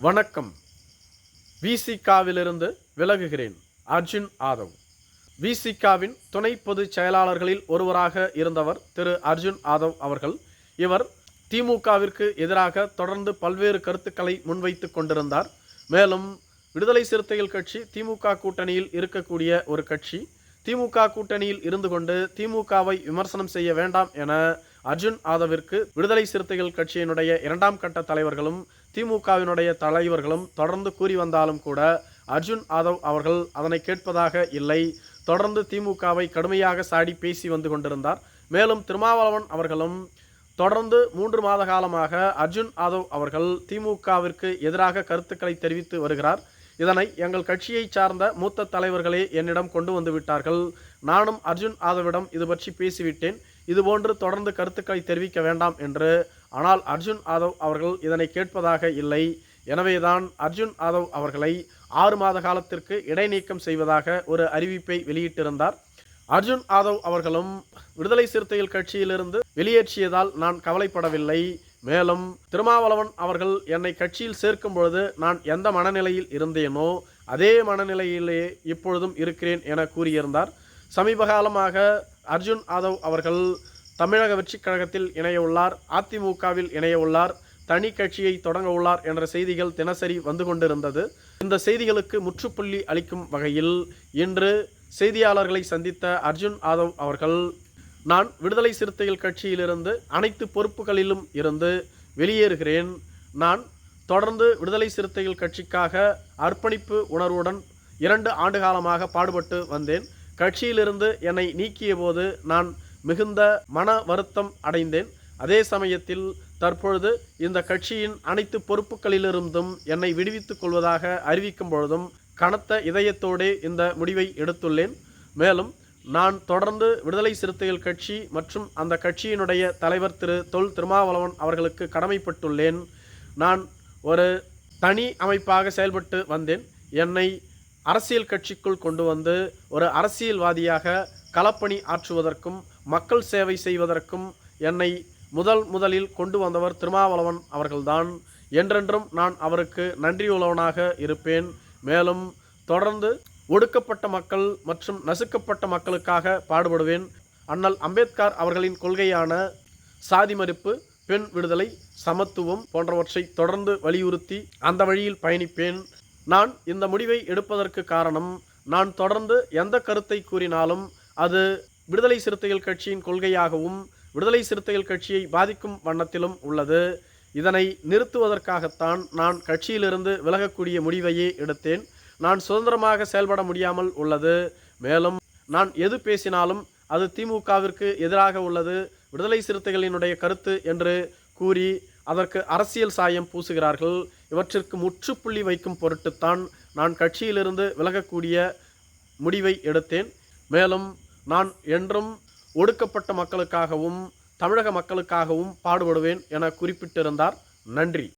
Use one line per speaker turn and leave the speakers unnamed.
வணக்கம். விசிகாவிலிருந்து விலகுகிறேன். அர்ஜுன் ஆதவ். விசிகாவின் துணை பொதுச் செயலாளர்களில் ஒருவராக இருந்தவர் திரு அர்ஜுன் ஆதவ் அவர்கள். இவர் திமுகவிற்கு எதிராக தொடர்ந்து பல்வேறு கருத்துக்களை முன்வைத்து கொண்டிருந்தார். மேலும் விடுதலை சிறுத்தைகள் கட்சி திமுக கூட்டணியில் இருக்கக்கூடிய ஒரு கட்சி. திமுக கூட்டணியில் இருந்து கொண்டு திமுகவை விமர்சனம் செய்ய வேண்டாம் என அர்ஜுன் ஆதவிற்கு விடுதலை சிறுத்தைகள் கட்சியினுடைய இரண்டாம் கட்ட தலைவர்களும் திமுகவினுடைய தலைவர்களும் தொடர்ந்து கூறி வந்தாலும் கூட அர்ஜுன் ஆதவ் அவர்கள் அதனை கேட்பதாக இல்லை. தொடர்ந்து திமுகவை கடுமையாக சாடி பேசி வந்து கொண்டிருந்தார். மேலும் திருமாவளவன் அவர்களும் தொடர்ந்து மூன்று மாத காலமாக அர்ஜுன் ஆதவ் அவர்கள் திமுகவிற்கு எதிராக கருத்துக்களை தெரிவித்து வருகிறார். இதனை எங்கள் கட்சியை சார்ந்த மூத்த தலைவர்களே என்னிடம் கொண்டு வந்து விட்டார்கள். நானும் அர்ஜுன் ஆதவிடம் இது பற்றி பேசிவிட்டேன். இதுபோன்று தொடர்ந்து கருத்துக்களை தெரிவிக்க வேண்டாம் என்று. ஆனால் அர்ஜுன் ஆதவ் அவர்கள் இதனை கேட்பதாக இல்லை. எனவேதான் அர்ஜுன் ஆதவ் அவர்களை ஆறு மாத காலத்திற்கு இடைநீக்கம் செய்வதாக ஒரு அறிவிப்பை வெளியிட்டிருந்தார். அர்ஜுன் ஆதவ் அவர்களும் விடுதலை சிறுத்தைகள் கட்சியிலிருந்து வெளியேற்றியதால் நான் கவலைப்படவில்லை. மேலும் திருமாவளவன் அவர்கள் என்னை கட்சியில் சேர்க்கும் பொழுது நான் எந்த மனநிலையில் இருந்தேனோ அதே மனநிலையிலேயே இப்பொழுதும் இருக்கிறேன் என கூறியிருந்தார். சமீப காலமாக அர்ஜுன் ஆதவ் அவர்கள் தமிழக வெற்றிக் கழகத்தில் இணைய உள்ளார் அதிமுகவில் இணைய உள்ளார் தனி கட்சியை தொடங்க உள்ளார் என்ற செய்திகள் தினசரி வந்து கொண்டிருந்தது. இந்த செய்திகளுக்கு முற்றுப்புள்ளி அளிக்கும் வகையில் இன்று செய்தியாளர்களை சந்தித்த அர்ஜுன் ஆதவ் அவர்கள் நான் விடுதலை சிறுத்தைகள் கட்சியிலிருந்து அனைத்து பொறுப்புகளிலும் இருந்து வெளியேறுகிறேன். நான் தொடர்ந்து விடுதலை சிறுத்தைகள் கட்சிக்காக அர்ப்பணிப்பு உணர்வுடன் இரண்டு ஆண்டு காலமாக பாடுபட்டு வந்தேன். கட்சியிலிருந்து என்னை நீக்கிய போது நான் மிகுந்த மன வருத்தம் அடைந்தேன். அதே சமயத்தில் தற்பொழுது இந்த கட்சியின் அனைத்து பொறுப்புகளிலிருந்தும் என்னை விடுவித்துக் கொள்வதாக அறிவிக்கும் பொழுதும் கனத்த இதயத்தோடே இந்த முடிவை எடுத்துள்ளேன். மேலும் நான் தொடர்ந்து விடுதலை சிறுத்தைகள் கட்சி மற்றும் அந்த கட்சியினுடைய தலைவர் திரு தொல் திருமாவளவன் அவர்களுக்கு கடமைப்பட்டுள்ளேன். நான் ஒரு தனி அமைப்பாக செயல்பட்டு வந்தேன். என்னை அரசியல் கட்சிக்குள் கொண்டு வந்து ஒரு அரசியல்வாதியாக களப்பணி ஆற்றுவதற்கும் மக்கள் சேவை செய்வதற்கும் என்னை முதல் முதலில் கொண்டு வந்தவர் திருமாவளவன் அவர்கள்தான். என்றென்றும் நான் அவருக்கு நன்றியுள்ளவனாக இருப்பேன். மேலும் தொடர்ந்து ஒடுக்கப்பட்ட மக்கள் மற்றும் நசுக்கப்பட்ட மக்களுக்காக பாடுபடுவேன். அண்ணல் அம்பேத்கர் அவர்களின் கொள்கையான சாதி மறுப்பு பெண் விடுதலை சமத்துவம் போன்றவற்றை தொடர்ந்து வலியுறுத்தி அந்த வழியில் பயணிப்பேன். நான் இந்த முடிவை எடுப்பதற்கு காரணம் நான் தொடர்ந்து எந்த கருத்தை கூறினாலும் அது விடுதலை சிறுத்தைகள் கட்சியின் கொள்கையாகவும் விடுதலை சிறுத்தைகள் கட்சியை பாதிக்கும் வண்ணத்திலும் உள்ளது. இதனை நிறுத்துவதற்காகத்தான் நான் கட்சியிலிருந்து விலகக்கூடிய முடிவையே எடுத்தேன். நான் சுதந்திரமாக செயல்பட முடியாமல் உள்ளது. மேலும் நான் எது பேசினாலும் அது திமுகவிற்கு எதிராக உள்ளது. விடுதலை சிறுத்தைகளினுடைய கருத்து என்று கூறி அதற்கு அரசியல் சாயம் பூசுகிறார்கள். இவற்றிற்கு முற்றுப்புள்ளி வைக்கும் பொருட்டுத்தான் நான் கட்சியிலிருந்து விலகக்கூடிய முடிவை எடுத்தேன். மேலும் நான் என்றும் ஒடுக்கப்பட்ட மக்களுக்காகவும் தமிழக மக்களுக்காகவும் பாடுபடுவேன் என குறிப்பிட்டிருந்தார். நன்றி.